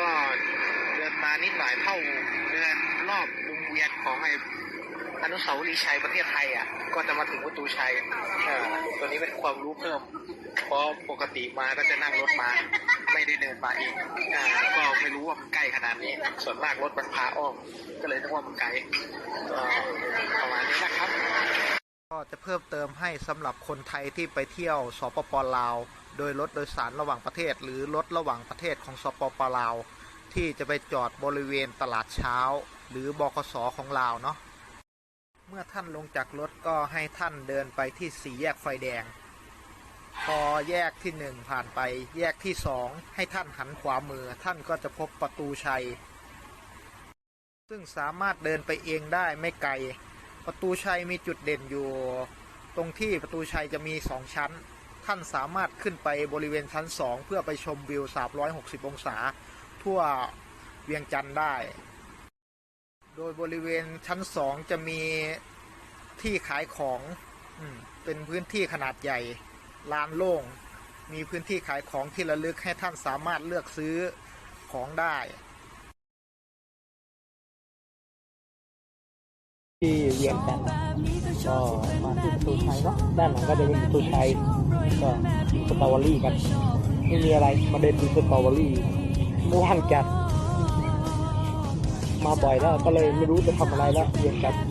ลาดเช้าก็เดินมานิดหน่อยเข้าเดินรอบวงเวียนของไอ้อนุสาวรีย์ชัยประเทศไทยอะ ก็จะมาถึงประตูชัยเออตัวนี้เป็นความรู้เพิ่ม เพราะปกติมาก็จะนั่งรถมา ไม่ได้เดินมาเองอ่าก็ไม่รู้ว่ามันใกล้ขนาดนี้ ส่วนมากรถมันพาอ้อม ก็เลยนึกว่ามันไกลก็ประมาณนี้นะครับ ก็ จะเพิ่มเติมให้สำหรับคนไทยที่ไปเที่ยวสปปลาว โดยรถโดยสารระหว่างประเทศ หรือรถระหว่างประเทศของสปปลาว ที่จะไปจอดบริเวณตลาดเช้า หรือบคสของลาวเนาะเมื่อท่านลงจากรถก็ให้ท่านเดินไปที่สี่แยกไฟแดง พอแยกที่หนึ่งผ่านไป แยกที่สองให้ท่านหันขวามือ ท่านก็จะพบประตูชัย ซึ่งสามารถเดินไปเองได้ไม่ไกล ประตูชัยมีจุดเด่นอยู่ ตรงที่ประตูชัยจะมีสองชั้น ท่านสามารถขึ้นไปบริเวณชั้นสองเพื่อไปชมวิว 360 องศา ทั่วเวียงจันทร์ได้ โดยบริเวณชั้นสองจะมีที่ขายของอเป็นพื้นที่ขนาดใหญ่ลานโล่ง มีพื้นที่ขายของที่ระลึกให้ท่านสามารถเลือกซื้อของได้ ที่เวียงจันทร์ก็มาที่ประตูชัยเนาะด้านหลังก็จะเป็นประตูชัยก็สตรอเบอรี่กันไม่มีอะไรมาเดินดูสตรอเบอรี่ว่างจัดมาบ่อยแล้วก็เลยไม่รู้จะทำอะไรแล้วเวียงจันทร์